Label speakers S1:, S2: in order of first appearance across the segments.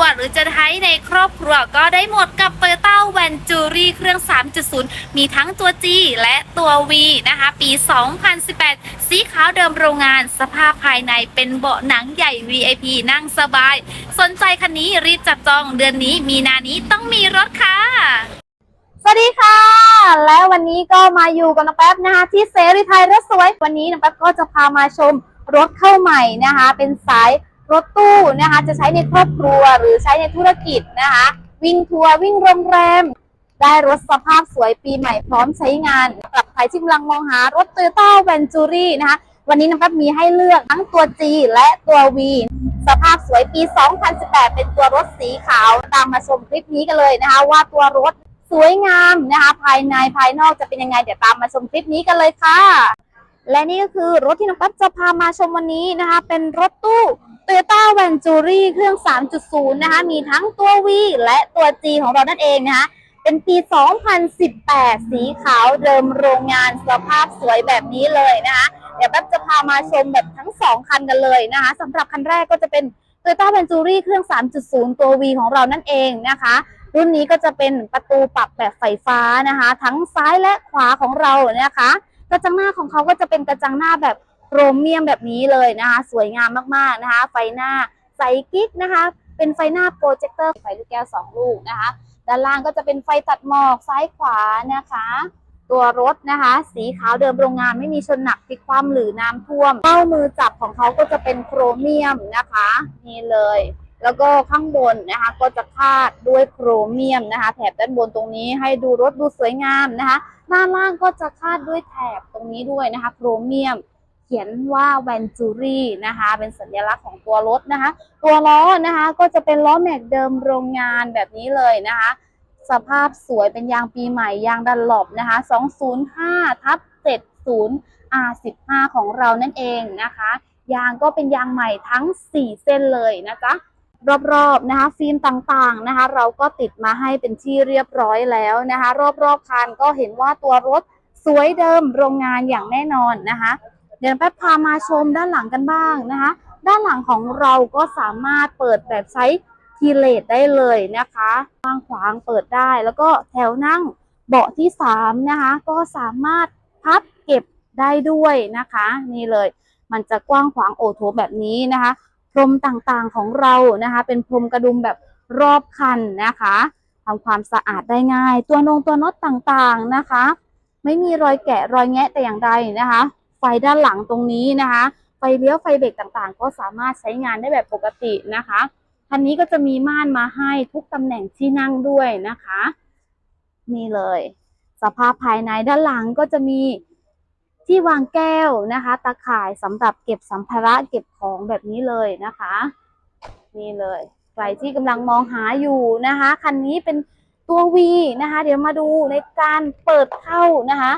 S1: วหรือจะใช้ในครอบครัวก็ได้หมดกับ Toyota v a n t u r i เครื่อง 3.0 มีทั้งตัว G และตัว V นะคะ ปี 2018 สีขาวเดิมโรงงาน สภาพภายในเป็นเบาะหนังใหญ่ VIP นั่งสบาย สนใจคันนี้รีบจับจองเดือนนี้มีนานี้ต้องมีรถค่ะ
S2: สวัสดีค่ะ และวันนี้ก็มาอยู่กับน้องแป๊บนะคะที่เสรีไทยรถสวย วันนี้น้องแป๊บก็จะพามาชมรถเข้าใหม่นะคะ เป็นสาย รถตู้นะคะจะใช้ในครอบครัวหรือใช้ในธุรกิจนะคะ วิ่งทัวร์วิ่งโรงแรม ได้รถสภาพสวยปีใหม่พร้อมใช้งานสำหรับใครที่กำลังมองหารถ Toyota v e n t u r i นะคะ วันนี้น้องแป๊บมีให้เลือกทั้งตัว G และตัว V สภาพสวยปี 2018 เป็นตัวรถสีขาว ตามมาชมคลิปนี้กันเลยนะคะ ว่าตัวรถสวยงามนะคะ ภายในภายนอกจะเป็นยังไง เดี๋ยวตามมาชมคลิปนี้กันเลยค่ะ และนี่ก็คือรถที่น้องแป๊บจะพามาชมวันนี้นะคะ เป็นรถตู้ Toyota v a n t u r i เครื่อง 3.0 นะคะ มีทั้งตัว V และตัว G ของเรานั่นเองนะคะ เป็นปี 2018 สีขาวเดิมโรงงานสภาพสวยแบบนี้เลยนะคะ เดี๋ยวแป๊บจะพามาชมแบบทั้งสองคันกันเลยนะคะสำหรับคันแรกก็จะเป็น Toyota v e n t u r i เครื่อง 3.0 ตัว V ของเรานั่นเองนะคะรุ่นนี้ก็จะเป็นประตูปรับแบบไฟฟ้านะคะ ทั้งซ้ายและขวาของเรานะคะ กระจังหน้าของเขาก็จะเป็นกระจังหน้าแบบโครเมียมแบบนี้เลยนะคะ สวยงามมากๆนะคะ ไฟหน้าใสกิ๊กนะคะ เป็นไฟหน้าโปรเจคเตอร์ไฟลูกแก้วสองลูกนะคะ ด้านล่างก็จะเป็นไฟตัดหมอกซ้ายขวานะคะ ตัวรถนะคะ สีขาวเดิมโรงงานไม่มีชนหนักพลิกคว่ำหรือน้ำท่วมเป้ามือจับของเขาก็จะเป็นโครเมียมนะคะ นี่เลย แล้วก็ข้างบนนะคะก็จะคาดด้วยโครเมียมนะคะ แถบด้านบนตรงนี้ให้ดูรถดูสวยงามนะคะด้านล่างก็จะคาดด้วยแถบตรงนี้ด้วยนะคะโครเมียม เขียนว่าแวนจูรี่นะคะ เป็นสัญลักษณ์ของตัวรถนะคะ ตัวล้อนะคะก็จะเป็นล้อแม็กเดิมโรงงานแบบนี้เลยนะคะ สภาพสวยเป็นยางปีใหม่ยางดันหลบนะคะ 205ทับ70 R15 ของเรานั่นเองนะคะ ยางก็เป็นยางใหม่ทั้ง 4 เส้นเลยนะจ๊ะ รอบๆนะคะฟิล์มต่างๆนะคะ เราก็ติดมาให้เป็นที่เรียบร้อยแล้วนะคะ รอบๆคันก็เห็นว่าตัวรถสวยเดิมโรงงานอย่างแน่นอนนะคะ เดี๋ยวแป๊บพามาชมด้านหลังกันบ้างนะคะ ด้านหลังของเราก็สามารถเปิดแบบใช้ทีเลตได้เลยนะคะกว้างขวางเปิดได้ แล้วก็แถวนั่งเบาะที่สามนะคะ ก็สามารถพับเก็บได้ด้วยนะคะ นี่เลย มันจะกว้างขวางโอโถแบบนี้นะคะ พรมต่างๆของเรานะคะ เป็นพรมกระดุมแบบรอบคันนะคะทำความสะอาดได้ง่าย ตัวนงตัวน็อตต่างๆนะคะ ไม่มีรอยแกะรอยแงะแต่อย่างใดนะคะ ไฟด้านหลังตรงนี้นะคะ ไฟเลี้ยวไฟเบรกต่างๆ ก็สามารถใช้งานได้แบบปกตินะคะคันนี้ก็จะมีม่านมาให้ทุกตำแหน่งที่นั่งด้วยนะคะ นี่เลย สภาพภายในด้านหลังก็จะมี ที่วางแก้วนะคะตาข่ายสำหรับเก็บสัมภาระเก็บของแบบนี้เลยนะคะ นี่เลยใครที่กำลังมองหาอยู่นะคะ คันนี้เป็นตัว V นะคะ เดี๋ยวมาดูในการเปิดเข้านะคะ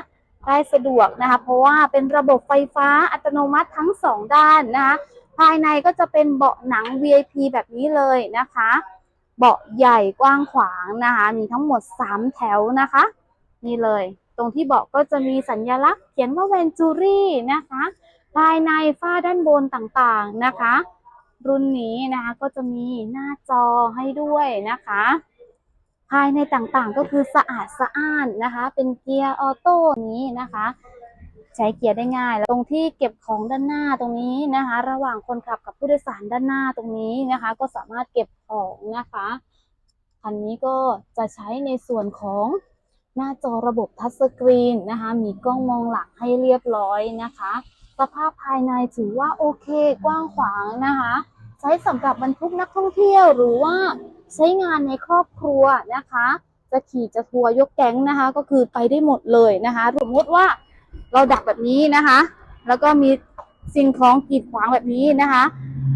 S2: ได้สะดวกนะคะ เพราะว่าเป็นระบบไฟฟ้าอัตโนมัติทั้งสองด้านนะคะภายในก็จะเป็นเบาะหนัง VIP แบบนี้เลยนะคะ เบาะใหญ่กว้างขวางนะคะ มีทั้งหมด 3 แถวนะคะ นี่เลย ตรงที่เบาะก็จะมีสัญลักษณ์เขียนว่า v e n t u r i นะคะ ภายในฝ้าด้านบนต่างๆนะคะ รุ่นนี้นะคะก็จะมีหน้าจอให้ด้วยนะคะ ภายในต่างๆก็คือสะอาดสะอ้านนะคะ เป็นเกียร์ออโต้นี้นะคะ ใช้เกียร์ได้ง่ายแล้วตรงที่เก็บของด้านหน้าตรงนี้นะคะ ระหว่างคนขับกับผู้โดยสารด้านหน้าตรงนี้นะคะ ก็สามารถเก็บของนะคะคันนี้ก็จะใช้ในส่วนของ หน้าจอระบบทัชสกรีนนะคะ มีกล้องมองหลังให้เรียบร้อยนะคะ สภาพภายในถือว่าโอเคกว้างขวางนะคะ ใช้สำหรับบรรทุกนักท่องเที่ยวหรือว่าใช้งานในครอบครัวนะคะ จะขี่จะทัวร์ยกแก๊งนะคะ ก็คือไปได้หมดเลยนะคะสมมติว่าเราดักแบบนี้นะคะ แล้วก็มีสิ่งของกีดขวางแบบนี้นะคะ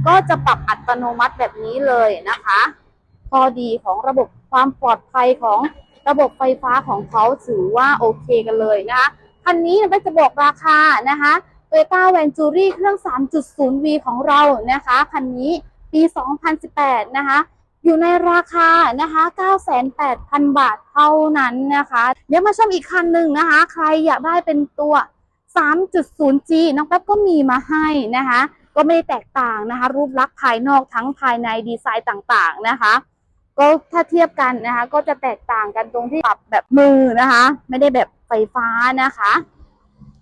S2: ก็จะปรับอัตโนมัติแบบนี้เลยนะคะ ข้อดีของระบบความปลอดภัยของ ระบบไฟฟ้าของเขาถือว่าโอเคกันเลยนะคะคันนี้เราจะบอกราคานะคะ Toyota v e n t u r i เครื่อง 3.0V ของเรานะคะคันนี้ปี 2018 นะคะ อยู่ในราคานะคะ 98,000 บาทเท่านั้นนะคะ เดี๋ยวมาชมอีกคันหนึ่งนะคะ ใครอยากได้เป็นตัว 3.0G น้องแป๊บก็มีมาให้นะคะ ก็ไม่ได้แตกต่างนะคะ รูปลักษณ์ภายนอกทั้งภายในดีไซน์ต่างๆนะคะ ก็ถ้าเทียบกันนะคะ ก็จะแตกต่างกันตรงที่ปรับแบบมือนะคะ ไม่ได้แบบไฟฟ้านะคะ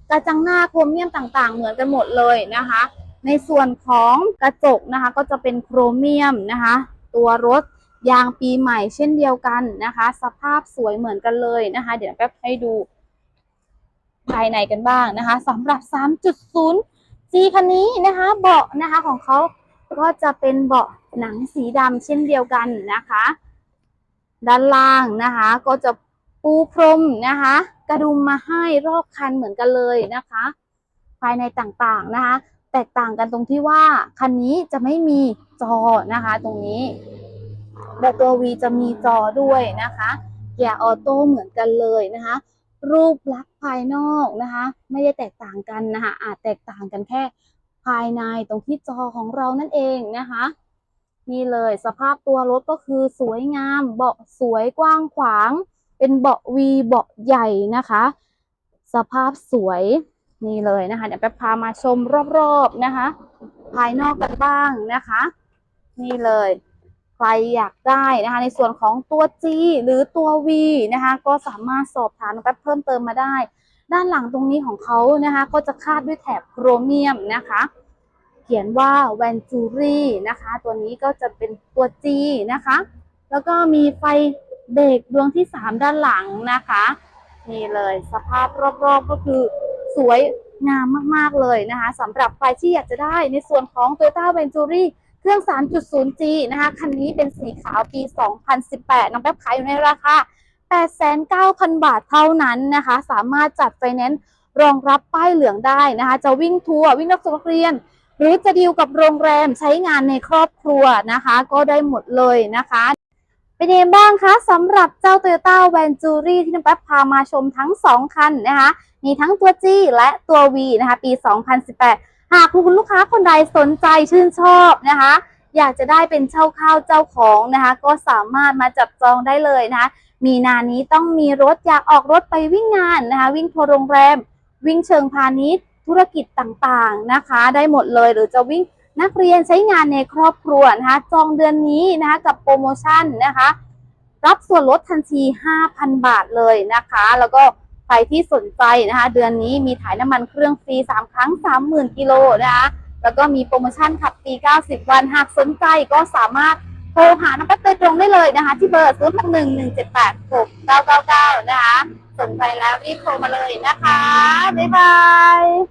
S2: กระจังหน้าโครเมียมต่างๆ เหมือนกันหมดเลยนะคะ ในส่วนของกระจกนะคะ ก็จะเป็นโครเมียมนะคะ ตัวรถยางปีใหม่เช่นเดียวกันนะคะ สภาพสวยเหมือนกันเลยนะคะ เดี๋ยวแป๊บให้ดูภายในกันบ้างนะคะสำหรับ 3.0 G คันนี้นะคะ เบาะนะคะของเขา ก็จะเป็นเบาะหนังสีดำเช่นเดียวกันนะคะ ด้านล่างนะคะ ก็จะปูพรมนะคะ กระดุมมาให้รอบคันเหมือนกันเลยนะคะ ภายในต่างๆนะคะ แตกต่างกันตรงที่ว่าคันนี้จะไม่มีจอนะคะ ตรงนี้แต่ตัว V จะมีจอด้วยนะคะเกียร์ออโต้เหมือนกันเลยนะคะ รูปลักษณ์ภายนอกนะคะ ไม่ได้แตกต่างกันนะคะอาจแตกต่างกันแค่ ภายในตรงที่จอของเรานั่นเองนะคะ นี่เลยสภาพตัวรถก็คือสวยงาม เบาะสวยกว้างขวาง เป็นเบาะวีเบาะใหญ่นะคะ สภาพสวยนี่เลยนะคะเดี๋ยวไปพามาชมรอบๆนะคะ ภายนอกกันบ้างนะคะ นี่เลย ใครอยากได้นะคะ ในส่วนของตัว G หรือตัว V นะคะ ก็สามารถสอบถามแป๊บเพิ่มเติมมาได้ ด้านหลังตรงนี้ของเขานะคะ ก็จะคาดด้วยแถบโครเมียมนะคะ เขียนว่า v a n t u r i นะคะ ตัวนี้ก็จะเป็นตัว G นะคะ แล้วก็มีไฟเบรกดวงที่ 3 ด้านหลังนะคะนี่เลยสภาพรอบๆก็คือสวยงามมากๆเลยนะคะสำหรับใครที่อยากจะได้ในส่วนของ Toyota Venturi เครื่อง 3.0G นะคะ คันนี้เป็นสีขาวปี 2018น้องแป๊บขายอยู่ในราคา 89,000 บาทเท่านั้นนะคะ สามารถจัดไฟแนนซ์รองรับป้ายเหลืองได้นะคะ จะวิ่งทัวร์วิ่งนักศึกเรียน หรือจะดีลกับโรงแรมใช้งานในครอบครัวนะคะ ก็ได้หมดเลยนะคะเป็นยังไงบ้างคะสำหรับเจ้า Toyota v a n t u r i ที่น้องแป๊บพามาชมทั้ง 2 คันนะคะมีทั้งตัว G และตัว V นะคะ ปี 2018 หากคุณลูกค้าคนใดสนใจชื่นชอบนะคะ อยากจะได้เป็นเช่าข้าวเจ้าของนะคะ ก็สามารถมาจับจองได้เลยนะคะ มีนานี้ต้องมีรถอยากออกรถไปวิ่งงานนะคะ วิ่งทัวร์โรงแรม วิ่งเชิงพาณิชย์ ธุรกิจต่างๆนะคะ ได้หมดเลยหรือจะวิ่งนักเรียนใช้งานในครอบครัวนะคะจองเดือนนี้นะคะกับโปรโมชั่นนะคะ รับส่วนลดทันที 5,000 บาทเลยนะคะ แล้วก็ใครที่สนใจนะคะ เดือนนี้มีถ่ายน้ำมันเครื่องฟรี 3 ครั้ง 30,000 กิโลนะคะแล้วก็มีโปรโมชั่นขับฟรี 90 วันหากสนใจก็สามารถ โทรหาน้องแป๊บโดยตรงได้เลยนะคะ ที่เบอร์ศูนย์หหนึ่งหนึ่งเจ็ดแปดหกเก้าเก้าเก้านะคะสนใจแล้วรีบโทรมาเลยนะคะ บ๊ายบาย